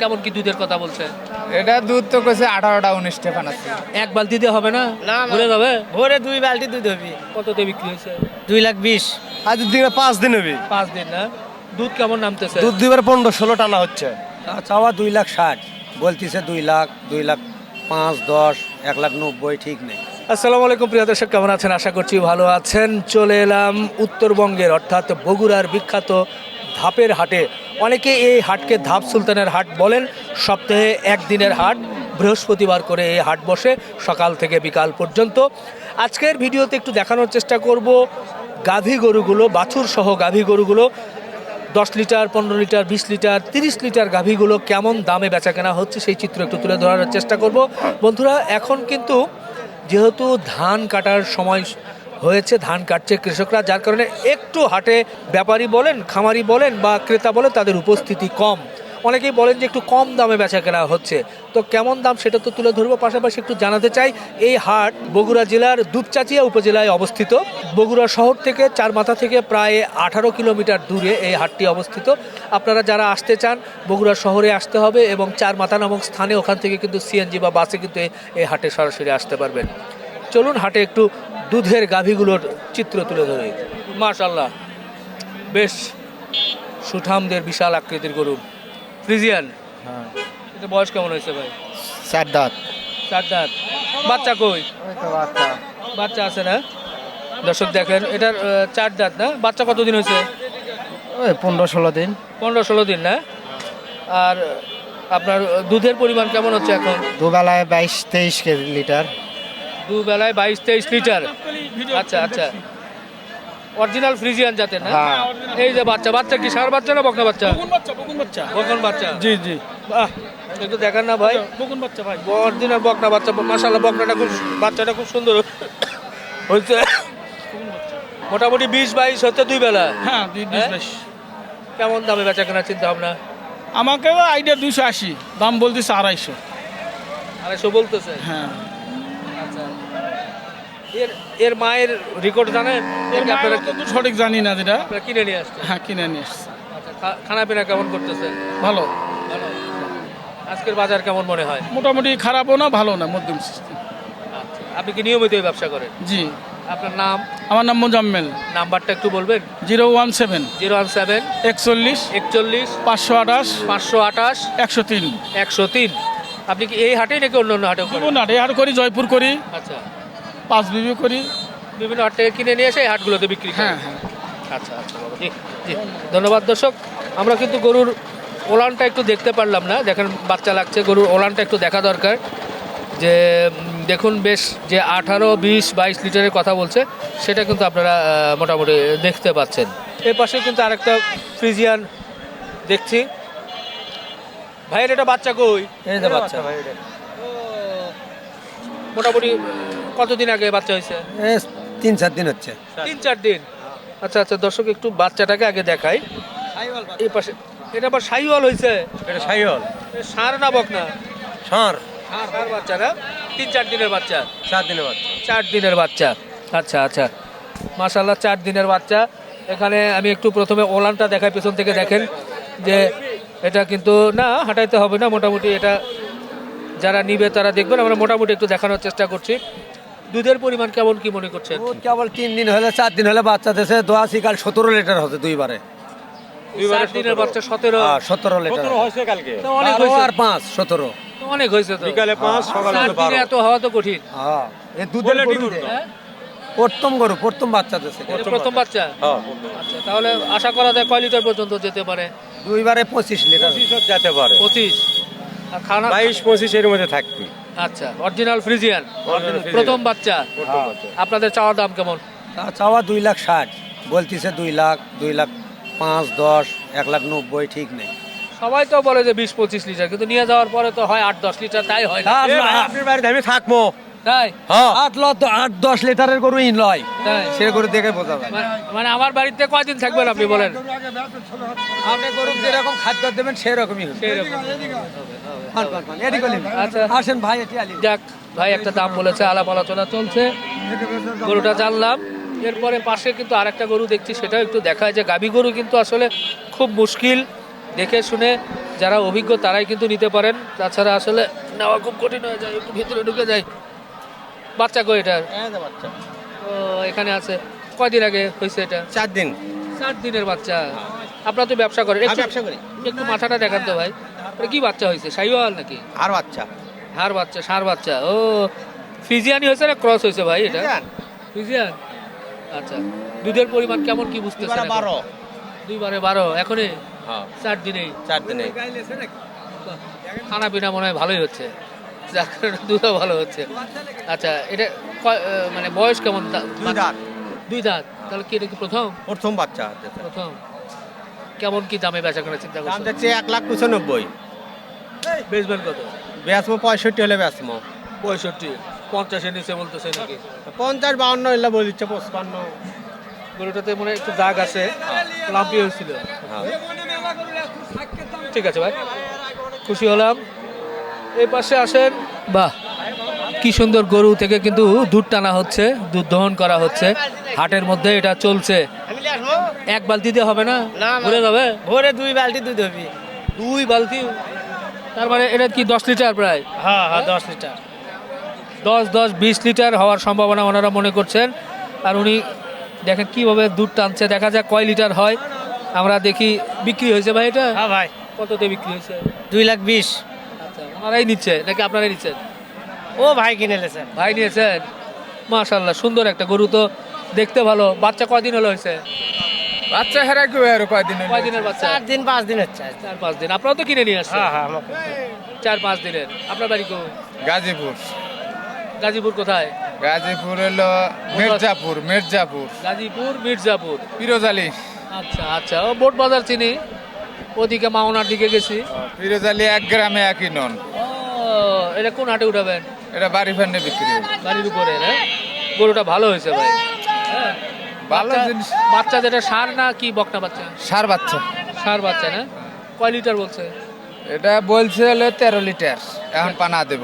কেমন কি দুধের কথা বলছে? এটা দুধ তো কইছে আঠারোটা উনিশটা ফানাচ্ছে এক বালতি দিয়ে হবে না? না, না। ঘুরে যাবে? ভোরে দুই বালতি দুধ হবি। কততে বিক্রি হয়েছে? দুই লাখ বিশ। আজ দিনে পাঁচ দিন হবি। পাঁচ দিন না? দুধ কেমন নামতেছে? দুধ দুইবার পনেরো ষোলো টানা হচ্ছে। চাওয়া দুই লাখ ষাট। বলতিছে দুই লাখ দুই লাখ পাঁচ দশ এক লাখ নব্বই ঠিক নেই। আসসালামু আলাইকুম প্রিয় দর্শক কেমন আছেন? আশা করছি ভালো আছেন। চলে এলাম উত্তরবঙ্গের অর্থাৎ বগুড়ার বিখ্যাত ধাপের হাটে। অনেকে এই হাটকে ধাপ সুলতানের হাট বলেন, সপ্তাহে একদিনের হাট, বৃহস্পতিবার করে এই হাট বসে, সকাল থেকে বিকাল পর্যন্ত। আজকের ভিডিওতে একটু দেখানোর চেষ্টা করব গাভী গরুগুলো, বাছুর সহ গাভী গরুগুলো। দশ লিটার, পনেরো লিটার, বিশ লিটার, তিরিশ লিটার গাভীগুলো কেমন দামে বেচা কেনা হচ্ছে সেই চিত্র একটু তুলে ধরার চেষ্টা করব। বন্ধুরা, এখন কিন্তু যেহেতু ধান কাটার সময় হয়েছে, ধান কাটছে কৃষকরা। যার কারণে একটু হাটে ব্যাপারী বলেন, খামারি বলেন বা ক্রেতা বলেন, তাদের উপস্থিতি কম। অনেকেই বলেন যে একটু কম দামে বেচা কেনা হচ্ছে। তো কেমন দাম সেটা তো তুলে ধরবো। পাশাপাশি একটু জানাতে চাই, এই হাট বগুড়া জেলার দুপচাচিয়া উপজেলায় অবস্থিত। বগুড়া শহর থেকে চার মাথা থেকে প্রায় আঠারো কিলোমিটার দূরে এই হাটটি অবস্থিত। আপনারা যারা আসতে চান, বগুড়া শহরে আসতে হবে এবং চার মাথা নামক স্থানে ওখান থেকে কিন্তু সিএনজি বা বাসে কিন্তু এই- হাটে সরাসরি আসতে পারবেন। চলুন হাটে একটু দুধের গাভীগুলোর চিত্র তুলে ধরে। মাশাল্লাহ বেশ সুঠামদের বিশাল আকৃতির গরু। ফ্রিজিয়ান? হ্যাঁ। এটা বয়স কেমন হয়েছে ভাই? চার দাঁত চার দাঁত বাচ্চা কই বাচ্চা। বাচ্চা আছে না? দর্শক দেখেন এটার চার দাঁত না? বাচ্চা কতদিন হয়েছে? ওই পনেরো ষোলো দিন। পনেরো ষোলো দিন না? আর আপনার দুধের পরিমাণ কেমন হচ্ছে এখন? দুবেলায় বাইশ তেইশ কেজি লিটার। দু বেলায় বাইশ তেইশ লিটার। আচ্ছা আচ্ছা। অরিজিনাল ফ্রিজিয়ান জাতের না? হ্যাঁ। এই যে বাচ্চা বাচ্চা কি সার বাচ্চা না বকনা বাচ্চা? বকন বাচ্চা জি জি। বাহ একটু দেখান না ভাই। বকুন বাচ্চা ভাই। অরিজিনাল বকনা বাচ্চা মাসাল্লাহ বকনাটা খুব বাচ্চাটা খুব সুন্দর। হয়েছে। মোটামুটি বিশ বাইশ হচ্ছে দুই বেলা। হ্যাঁ হ্যাঁ? কেমন দামে বেচা কেনার চিন্তা ভাবনা? আমাকে আইডিয়া দুশো আশি দাম বলতেছে আড়াইশো। আড়াইশো বলতেছে? হ্যাঁ। এর এর মায়ের রেকর্ড জানেন? এর আপনারা অত সঠিক জানি না যেটা। আপনারা কিনে নিয়ে আসছেন? হ্যাঁ কিনে নিয়ে এসছে আচ্ছা খানা পিনা কেমন করতেছেন? ভালো। ভালো। আজকের বাজার কেমন মনে হয়? মোটামুটি খারাপও না ভালো না মধ্যম সিস্টেম। আচ্ছা আপনি কি নিয়মিত এই ব্যবসা করেন? জি। আপনার নাম? আমার নাম মোজাম্মেল। নাম্বারটা একটু বলবেন? Zero one seven. Zero one seven. একচল্লিশ। একচল্লিশ। পাঁচশো আঠাশ। পাঁচশো আঠাশ। একশো তিন। একশো তিন। আপনি কি এই হাটেই নাকি অন্য অন্য না এহার করি জয়পুর করি। আচ্ছা। পাঁচ বিবি করি। বিভিন্ন হাট থেকে কিনে নিয়ে এসে এই হাটগুলোতে বিক্রি হ্যাঁ হ্যাঁ। আচ্ছা আচ্ছা বাবা। জি জি। ধন্যবাদ দর্শক। আমরা কিন্তু গরুর ওলানটা একটু দেখতে পারলাম না। দেখেন বাচ্চা লাগছে গরুর ওলানটা একটু দেখা দরকার। যে দেখুন বেশ যে আঠারো বিশ বাইশ লিটারের কথা বলছে সেটা কিন্তু আপনারা মোটামুটি দেখতে পাচ্ছেন। এর পাশে কিন্তু আরেকটা ফ্রিজিয়ান দেখছি। ভাইয়ের এটা বাচ্চা কই? বাচ্চা। মোটামুটি উম, কতদিন আগে বাচ্চা হয়েছে? তিন চার দিন হচ্ছে। তিন চার দিন। আচ্ছা আচ্ছা দর্শক একটু বাচ্চাটাকে আগে দেখাই। এই পাশে এটা আবার সাইওয়াল হয়েছে? এটা এ ষাঁড় না বক না? ষাঁড় ষাঁড় বাচ্চা না? তিন চার দিনের বাচ্চা? চার দিনের বাচ্চা। চার দিনের বাচ্চা। আচ্ছা আচ্ছা। মাশাল্লাহ চার দিনের বাচ্চা। এখানে আমি একটু প্রথমে ওলানটা দেখাই পেছন থেকে দেখেন যে এটা কিন্তু না হাঁটাইতে হবে না মোটামুটি এটা যারা নিবে তারা দেখবেন। আমরা মোটামুটি একটু দেখানোর চেষ্টা করছি। দুধের পরিমাণ কেমন কি মনে করছেন? দুধ কেবল তিন দিন হলে চার দিন হলে বাচ্চা দেশে দোয়াশি কাল সতেরো লিটার হতে দুইবারে। দিনের বাচ্চা সতেরো। হ্যাঁ, সতেরো লিটার হয়েছে কালকে? অনেক হয়েছে। আর পাঁচ সতেরো। অনেক হয়েছে তো। বিকালে পাঁচ সকালে চার এত হওয়া তো কঠিন। হ্যাঁ এই দুধের গরু হ্যাঁ? প্রথম গরু প্রথম বাচ্চা দেশে। প্রথম বাচ্চা। আচ্ছা তাহলে আশা করা যায় কয় লিটার পর্যন্ত যেতে পারে? দুইবারে পঁচিশ লিটার। যেতে পারে। পঁচিশ। আর খানা বাইশ পঁচিশ এর মধ্যে থাকবি। আচ্ছা অরিজিনাল ফ্রিজিয়ান প্রথম বাচ্চা? আপনাদের চাওয়ার দাম কেমন? চাওয়া দুই লাখ ষাট বলতিছে দুই লাখ দুই লাখ পাঁচ দশ এক লাখ নব্বই ঠিক নেই। সবাই তো বলে যে বিশ পঁচিশ লিটার কিন্তু নিয়ে যাওয়ার পরে তো হয় আট দশ লিটার তাই হয় না। আপনার বাড়িতে আমি থাকব। তাই? হ্যাঁ। আট ল আট দশ লিটারের গরু ইন লয়। তাই। সে গরু দেখে বোঝা যায়। মানে- মানে আমার বাড়িতে কয়দিন থাকবেন আপনি বলেন? আপনি গরু যেরকম খাদ্য দেবেন সেরকমই হবে। আচ্ছা। আসেন ভাই যাক ভাই একটা দাম বলেছে আলাপ আলোচনা চলছে। গরুটা জানলাম। এরপরে পাশে কিন্তু আরেকটা গরু দেখছি সেটাও একটু দেখায় যে গাভী গরু কিন্তু আসলে খুব মুশকিল। দেখে শুনে যারা অভিজ্ঞ তারাই কিন্তু নিতে পারেন। তাছাড়া আসলে নেওয়া খুব কঠিন হয়ে যায় একটু ভিতরে ঢুকে যায়। বাচ্চা গো এটা ও এখানে আছে। কয়দিন আগে হয়েছে এটা? চার দিন। চার দিনের বাচ্চা। আপনারা তো ব্যবসা করেন। একটু ব্যবসা করি। একটু মাথাটা দেখান তো ভাই। এটা কি বাচ্চা হয়েছে? সাইওয়াল নাকি? আর বাচ্চা। হার বাচ্চা সার বাচ্চা। ও ফ্রিজিয়ানি হয়েছে না ক্রস হয়েছে ভাই এটা? ফ্রিজিয়ান আচ্ছা দুধের পরিমাণ কেমন কি বুঝতেছেন? বারো। দুইবারে বারো এখনই? হ্যাঁ। চার দিনেই চার দিনে। খানা পিনা মনে হয় ভালোই হচ্ছে। যার কারণে দুধও ভালো হচ্ছে। আচ্ছা এটা মানে বয়স কেমন দুই দাঁত। দুই দাঁত? তাহলে কি এটা কি প্রথম? প্রথম বাচ্চা প্রথম। কেমন কি দামে বেচা কেনার চিন্তা করছেন? এক লাখ পঁচানব্বই। বেচবেন কত? বেসমো পঁয়ষট্টি হলে বেসমো পঁয়ষট্টি। পঞ্চাশের নিচে বলতেছে নাকি? পঞ্চাশ বাউন্ন এলে বলে দিচ্ছে পঁচপান্ন। গরুটাতে মনে একটু দাগ আছে লাম্পি হয়েছিল। হ্যাঁ। ঠিক আছে ভাই খুশি হলাম। এই পাশে আসেন। বাহ কি সুন্দর গরু থেকে কিন্তু দুধ টানা হচ্ছে দুধ দহন করা হচ্ছে। হাটের মধ্যে এটা চলছে। এক বালতি দিয়ে হবে না। ভরে যাবে? ভোরে দুই বালতি দুধ হবে। দুই বালতি? তার মানে এটা কি দশ লিটার প্রায়? হ্যাঁ হ্যাঁ দশ লিটার। দশ দশ বিশ লিটার হওয়ার সম্ভাবনা ওনারা মনে করছেন। আর উনি দেখেন কীভাবে দুধ টানছে। দেখা যাক কয় লিটার হয়। আমরা দেখি বিক্রি হয়েছে ভাই এটা? হ্যাঁ ভাই। কততে বিক্রি হয়েছে? দুই লাখ বিশ। আচ্ছা ওনারাই নিচ্ছে। নাকি আপনারাই নিচ্ছেন? ও ভাই কিনে লেছে ভাই নিয়েছেন? মাশাল্লাহ সুন্দর একটা গরু তো দেখতে ভালো। বাচ্চা কয়দিন হলো হয়েছে? বাচ্চা হেরা কেউ আর কয়দিন? কয়দিনের বাচ্চা? চার দিন পাঁচ দিন হচ্ছে। চার পাঁচ দিন। আপনারাও তো কিনে নিয়ে আসছেন? হ্যাঁ হ্যাঁ চার পাঁচ দিনের। আপনার বাড়ি কো গাজীপুর। গাজীপুর কোথায়? গাজীপুর হলো মির্জাপুর মির্জাপুর। গাজীপুর মির্জাপুর। ফিরোজ আলী আচ্ছা আচ্ছা। ও বোট বাজার চিনি? ওদিকে মাওনার দিকে গেছি। ফিরোজ আলী এক গ্রামে একই নন। ও এটা কোন হাটে উঠাবেন? এটা বাড়ি ফান্ডে বিক্রি। হবে বাড়ির উপরে না? গরুটা ভালো হয়েছে ভাই। হ্যাঁ। ভালো বাচ্চা- জিনিস। বাচ্চা যেটা সার না কি বকনা বাচ্চা? সার বাচ্চা। সার বাচ্চা না? কয় লিটার বলছে? এটা বলছে হলো তেরো লিটার। এখন পানা দেব।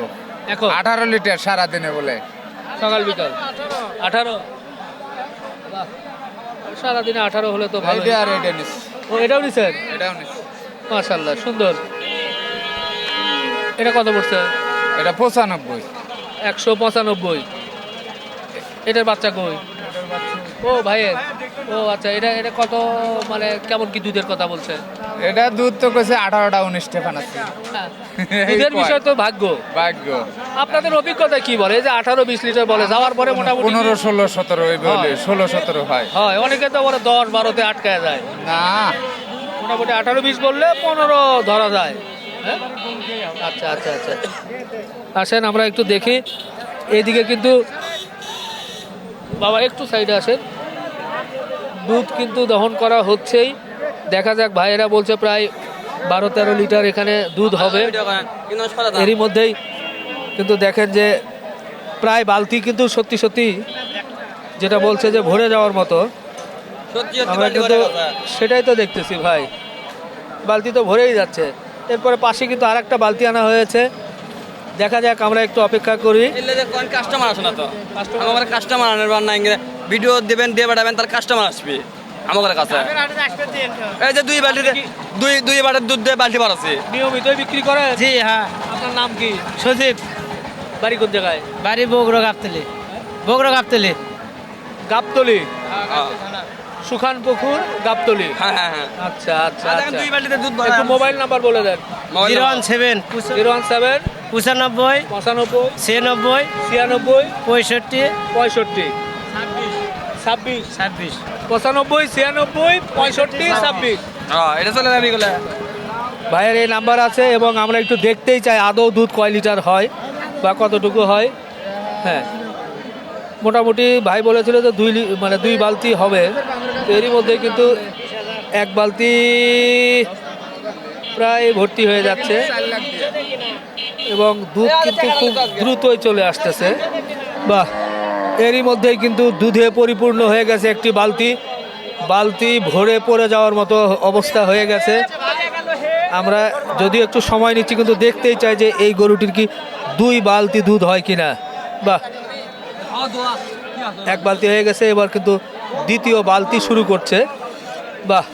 এখন? আঠারো লিটার সারা দিনে বলে। সকাল বিকাল? আঠারো। সারাদিনে আঠারো হলে তো ভালো আর এটা নিস। ও এটাও নিছেন? এটাও নিস। মাশাল্লাহ সুন্দর। এটা কত পড়ছে? এটা পঁচানব্বই। একশো পঁচানব্বই। এটার বাচ্চা কই? ও ভাইয়ের ও আচ্ছা এটা এটা কত মানে কেমন কি দুধের কথা বলছে? এটা দুধ তো কইছে আঠারোটা উনিশটা ফানাচ্ছে হ্যাঁ, দুধের বিষয় তো ভাগ্য। ভাগ্য। আপনাদের অভিজ্ঞতা কি বলে? এই যে আঠারো বিশ লিটার বলে যাওয়ার পরে মোটামুটি পনেরো ষোলো সতেরো। ষোলো সতেরো হয়। হয় অনেকে তো বলে দশ বারোতে আটকায় যায়। না। মোটামুটি আঠারো বিশ বললে পনেরো ধরা যায়। হ্যাঁ? আচ্ছা আচ্ছা আচ্ছা। আসেন আমরা একটু দেখি। এইদিকে কিন্তু বাবা একটু সাইডে আসেন। দুধ কিন্তু দহন করা হচ্ছেই। দেখা যাক ভাইয়েরা বলছে প্রায় বারো তেরো লিটার এখানে দুধ হবে। এরই মধ্যেই কিন্তু দেখেন যে প্রায় বালতি কিন্তু সত্যি সত্যি যেটা বলছে যে ভরে যাওয়ার মতো। আমরা কিন্তু সেটাই তো দেখতেছি ভাই। বালতি তো ভরেই যাচ্ছে। এরপরে পাশে কিন্তু আর একটা বালতি আনা হয়েছে। দেখা যাক আমরা একটু অপেক্ষা করি। কাস্টমার আসে না তো? আমার কাস্টমার আনার বার নাই ভিডিও দেবেন দিয়ে পাঠাবেন তার কাস্টমার আসবে। আমাদের কাছে। এই যে দুই বালতি দুই দুই বাটের দুধ দিয়ে বালতি বাড়াচ্ছে নিয়মিতই বিক্রি করে জি হ্যাঁ। আপনার নাম কি? সজীব। বাড়ি কোন জায়গায়? বাড়ি বগুড়ো গাবতলি। বগুড়ো গাবতলি। গাবতলি। সুখান পুকুর গাবতলি। হ্যাঁ হ্যাঁ হ্যাঁ। আচ্ছা আচ্ছা আচ্ছা দেখেন দুই বালতিতে দুধ একটু মোবাইল নাম্বার বলে দেন। Zero one seven zero one seven পঁচানব্বই পঁচানব্বই ছিয়ানব্বই ছিয়ানব্বই পঁয়ষট্টি পঁয়ষট্টি। ছাব্বিশ। ছাব্বিশ। পঁচানব্বই ছিয়ানব্বই পঁয়ষট্টি ছাব্বিশ। হ্যাঁ এটা চলে যাবে এগুলো। ভাইয়ের এই নাম্বার আছে এবং আমরা একটু দেখতেই চাই আদৌ দুধ কয় লিটার হয় বা কতটুকু হয়। হ্যাঁ। মোটামুটি ভাই বলেছিল যে দুই লি- মানে দুই বালতি হবে। এরই মধ্যে কিন্তু এক বালতি প্রায় ভর্তি হয়ে যাচ্ছে। এবং দুধ কিন্তু খুব দ্রুতই চলে আসতেছে। বাহ, এরই মধ্যেই কিন্তু দুধে পরিপূর্ণ হয়ে গেছে একটি বালতি। বালতি ভরে পড়ে যাওয়ার মতো অবস্থা হয়ে গেছে। আমরা যদি একটু সময় নিচ্ছি, কিন্তু দেখতেই চাই যে এই গরুটির কি দুই বালতি দুধ হয় কিনা। বাহ, এক বালতি হয়ে গেছে, এবার কিন্তু দ্বিতীয় বালতি শুরু করছে। বাহ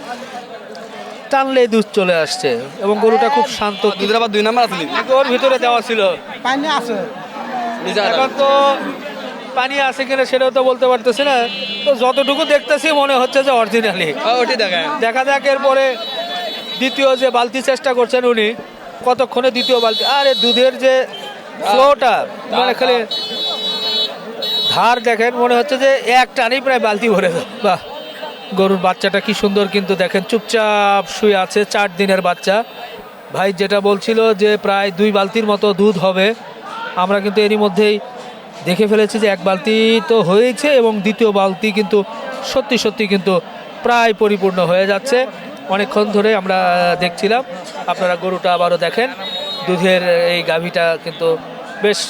টানলে দুধ চলে আসছে এবং গরুটা খুব শান্ত। দুধের আবার দুই নাম্বার? নাকি? ওর ভিতরে দেওয়া ছিল? পানি আছে। এখন তো পানি আছে কিনা সেটাও তো বলতে পারতেছি না। তো যতটুকু দেখতেছি মনে হচ্ছে যে অরিজিনালি ওটি দেখায়। দেখা যাক এরপরে দ্বিতীয় যে বালতি চেষ্টা করছেন উনি কতক্ষণে দ্বিতীয় বালতি আরে দুধের যে ফ্লোটা মানে খালি ধার দেখেন, মনে হচ্ছে যে এক টানেই প্রায় বালতি ভরে বাহ, গরুর বাচ্চাটা কি সুন্দর কিন্তু দেখেন, চুপচাপ শুয়ে আছে চার দিনের বাচ্চা। ভাই যেটা বলছিল যে প্রায় দুই বালতির মতো দুধ হবে, আমরা কিন্তু এরই মধ্যেই দেখে ফেলেছি যে এক বালতি তো হয়েছে এবং দ্বিতীয় বালতি কিন্তু সত্যি সত্যি কিন্তু প্রায় পরিপূর্ণ হয়ে যাচ্ছে। অনেকক্ষণ ধরে আমরা দেখছিলাম, আপনারা গরুটা আবারও দেখেন, দুধের এই গাভীটা কিন্তু বেশ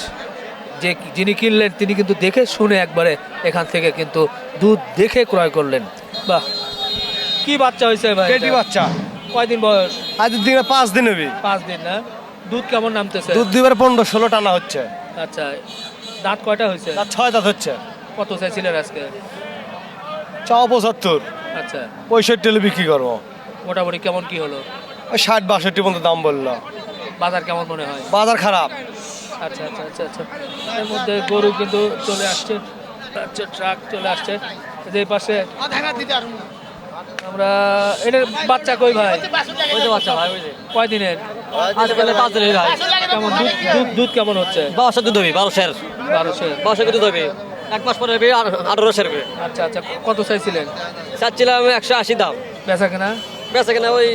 যে যিনি কিনলেন তিনি কিন্তু দেখে শুনে একবারে এখান থেকে কিন্তু দুধ দেখে ক্রয় করলেন। বাহ কি বাচ্চা হয়েছে ভাই পেটি বাচ্চা। কয়দিন বয়স? আজ দিনে পাঁচ দিন হবে। পাঁচ দিন না? দুধ কেমন নামতেছে? দুধ দুইবার পনেরো ষোলো টানা হচ্ছে। আচ্ছা দাঁত কয়টা হয়েছে? তার ছয় দাঁত হচ্ছে। কত চাইছিলেন আজকে? চাও পঁচাত্তর। আচ্ছা। পঁয়ষট্টি হলে বিক্রি করব। মোটামুটি কেমন কি হলো? ওই ষাট বাষট্টি পর্যন্ত দাম বলল। বাজার কেমন মনে হয়? বাজার খারাপ। আচ্ছা আচ্ছা আচ্ছা আচ্ছা। এর মধ্যে গরু কিন্তু চলে আসছে আচ্ছা ট্রাক চলে আসছে। যে পাশে আমরা এটার বাচ্চা কই ভাই? ওই যে বাচ্চা ভাই ওই যে। কয় দিনের আজকাল পাঁচ দিনের ভাই। কেমন দুধ দুধ দুধ কেমন হচ্ছে? বারোশো দুধ হবে বারোশের বারোশো বারোশো দুধ হবে এক মাস পরে হবে আঠারোশের হবে আচ্ছা আচ্ছা কত চাইছিলেন? চাচ্ছিলাম একশো আশি দাম। বেচা কেনা? বেচা কিনা ওই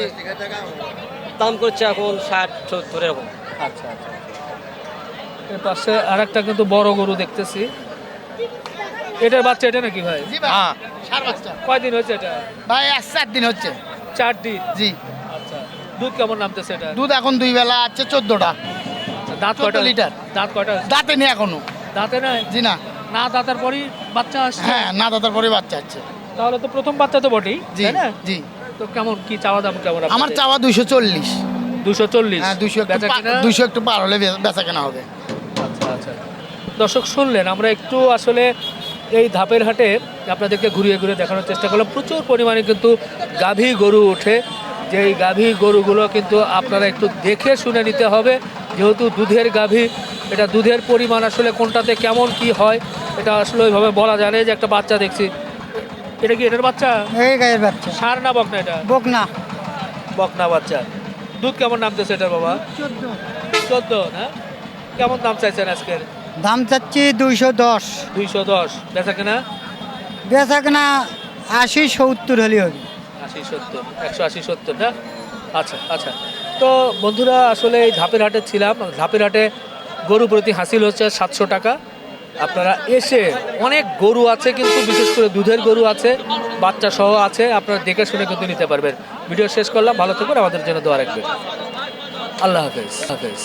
দাম করছে এখন ষাট সত্তর এরকম। আচ্ছা আচ্ছা। এর পাশে আর একটা কিন্তু বড় গরু দেখতেছি। এটার বাচ্চা এটা নাকি ভাই? হ্যাঁ। কয়দিন হয়েছে এটা? ভাই এক চার দিন হচ্ছে। চার দিন? জি। আচ্ছা দুধ কেমন নামতেছে এটা? দুধ এখন দুই বেলা আছে চোদ্দটা। আচ্ছা, দাঁত কয়টা? লিটার। দাঁত কয়টা? দাঁতে নেই এখনও। দাঁতে নাই? জি না। না দাঁতার পরই বাচ্চা আসছে? হ্যাঁ না দাদার পরে বাচ্চা আছে তাহলে তো প্রথম বাচ্চা তো বটেই জি তাই না? জি। তো কেমন কি চাওয়া দাম কেমন আমার চাওয়া দুইশো চল্লিশ। দুশো চল্লিশ। হ্যাঁ দুইশো একটু বেচা পা- কিনা? একটু পার হলে বেচা কেনা হবে। আচ্ছা আচ্ছা। দর্শক শুনলেন আমরা একটু আসলে এই ধাপের হাটে আপনাদেরকে ঘুরিয়ে ঘুরিয়ে দেখানোর চেষ্টা করলাম। প্রচুর পরিমাণে কিন্তু গাভী গরু ওঠে। যে এই গাভী গরুগুলো কিন্তু আপনারা একটু দেখে শুনে নিতে হবে। যেহেতু দুধের গাভী এটা দুধের পরিমাণ আসলে কোনটাতে কেমন কি হয় এটা আসলে ওইভাবে বলা যায় না যে একটা বাচ্চা দেখছি। এটা কি এটার বাচ্চা? এই গায়ের বাচ্চা। সার না বকনা এটা? বক না বকনা বাচ্চা। দুধ কেমন নামতেছে এটার বাবা? চোদ্দ। চোদ্দ না? কেমন দাম চাইছেন আজকের? দাম চাচ্ছি দুইশো দশ। দুইশো দশ। বেচা কেনা? বেচা কেনা আশি সত্তর হলে হবে। আশি সত্তর একশো আশি সত্তর না? আচ্ছা আচ্ছা। তো বন্ধুরা আসলে এই ধাপের হাটে ছিলাম। ধাপের হাটে গরু প্রতি হাসিল হচ্ছে সাতশো টাকা। আপনারা এসে অনেক গরু আছে কিন্তু বিশেষ করে দুধের গরু আছে বাচ্চা সহ আছে আপনারা দেখে শুনে কিন্তু নিতে পারবেন। ভিডিও শেষ করলাম ভালো থাকুন আমাদের জন্য দোয়া রাখবেন। আল্লাহ হাফেজ হাফেজ।